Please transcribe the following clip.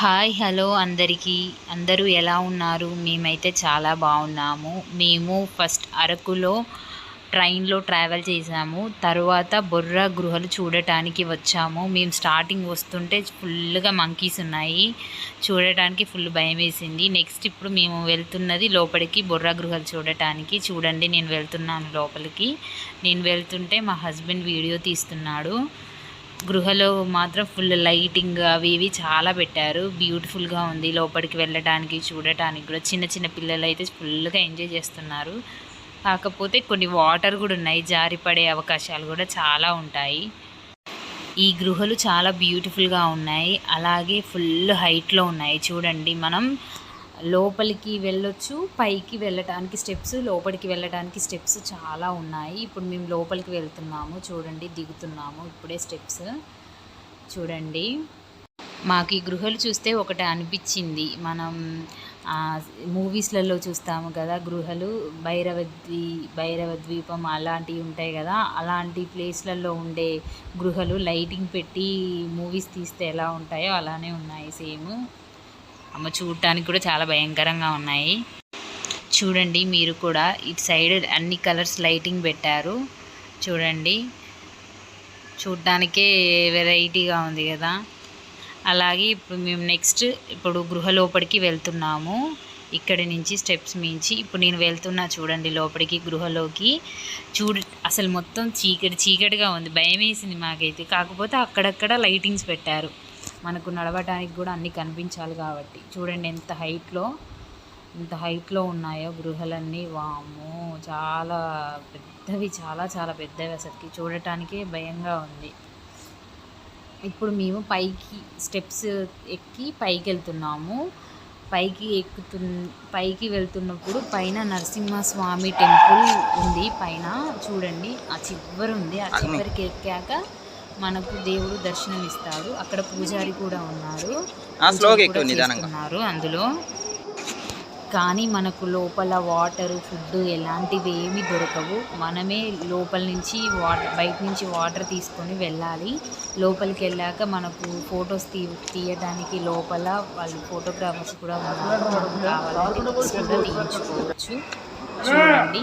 Hi hello అందరికీ. అందరూ ఎలా ఉన్నారు? మేమైతే చాలా బాగున్నాము. మేము ఫస్ట్ అరకులో ట్రైన్లో ట్రావెల్ చేసాము. తర్వాత బొర్రా గృహలు చూడటానికి వచ్చాము. మేము స్టార్టింగ్ వస్తుంటే ఫుల్గా మంకీస్ ఉన్నాయి. చూడటానికి ఫుల్ భయం వేసింది. నెక్స్ట్ ఇప్పుడు మేము వెళ్తున్నది లోపలికి బొర్రా గృహలు చూడటానికి. చూడండి నేను వెళ్తున్నాను లోపలికి. నేను వెళ్తుంటే మా హస్బెండ్ వీడియో తీస్తున్నాడు. గృహలో మాత్రం ఫుల్ లైటింగ్ అవి ఇవి చాలా పెట్టారు. బ్యూటిఫుల్గా ఉంది. లోపలికి వెళ్ళడానికి చూడటానికి కూడా చిన్న చిన్న పిల్లలు అయితే ఫుల్గా ఎంజాయ్ చేస్తున్నారు. కాకపోతే కొన్ని వాటర్ కూడా ఉన్నాయి. జారిపడే అవకాశాలు కూడా చాలా ఉంటాయి. ఈ గృహలు చాలా బ్యూటిఫుల్గా ఉన్నాయి. అలాగే ఫుల్ హైట్లో ఉన్నాయి. చూడండి మనం లోపలికి వెళ్ళొచ్చు పైకి వెళ్ళటానికి స్టెప్స్ లోపలికి వెళ్ళడానికి స్టెప్స్ చాలా ఉన్నాయి. ఇప్పుడు మేము లోపలికి వెళ్తున్నాము చూడండి దిగుతున్నాము ఇప్పుడే స్టెప్స్. చూడండి. మాకు ఈ గృహలు చూస్తే ఒకటి అనిపించింది. మనం మూవీస్లలో చూస్తాము కదా గృహలు భైరవ ద్వీ భైరవ ద్వీపం అలాంటివి ఉంటాయి కదా అలాంటి ప్లేస్లలో ఉండే గృహలు లైటింగ్ పెట్టి మూవీస్ తీస్తే ఎలా ఉంటాయో అలానే ఉన్నాయి సేమ్. అమ్మ చూడటానికి కూడా చాలా భయంకరంగా ఉన్నాయి. చూడండి మీరు కూడా ఇటు సైడ్ అన్ని కలర్స్ లైటింగ్ పెట్టారు. చూడండి. చూడటానికే వెరైటీగా ఉంది కదా. అలాగే ఇప్పుడు మేము నెక్స్ట్ ఇప్పుడు గృహ లోపలికి వెళ్తున్నాము. ఇక్కడి నుంచి స్టెప్స్ మించి ఇప్పుడు నేను వెళ్తున్నా చూడండి లోపలికి గృహలోకి. చూడ అసలు మొత్తం చీకటి చీకటిగా ఉంది. భయం వేసింది మాకైతే. కాకపోతే అక్కడక్కడ లైటింగ్స్ పెట్టారు. మనకు నడవటానికి కూడా అన్నీ కనిపించాలి కాబట్టి. చూడండి ఎంత హైట్లో ఎంత హైట్లో ఉన్నాయో గృహలన్నీ. వాము చాలా పెద్దవి చాలా చాలా పెద్దవి అసలుకి. చూడటానికే భయంగా ఉంది. ఇప్పుడు మేము పైకి స్టెప్స్ ఎక్కి పైకి వెళ్తున్నాము పైకి ఎక్కుతు పైకి వెళ్తున్నప్పుడు పైన నరసింహస్వామి టెంపుల్ ఉంది. పైన చూడండి ఆ చివరి ఉంది ఆ చివరికి ఎక్కాక మనకు దేవుడు దర్శనం ఇస్తాడు అక్కడ పూజారి కూడా ఉన్నారు. ఉన్నారు అందులో. కానీ మనకు లోపల వాటర్ ఫుడ్ ఎలాంటివి ఏమి దొరకవు. మనమే లోపల నుంచి వాటర్ బయట నుంచి వాటర్ తీసుకొని వెళ్ళాలి. లోపలికి వెళ్ళాక మనకు ఫొటోస్ తీ తీయడానికి లోపల వాళ్ళు ఫోటోగ్రాఫర్స్ కూడా కావాలంటే తీయించుకోవచ్చు. చూడండి.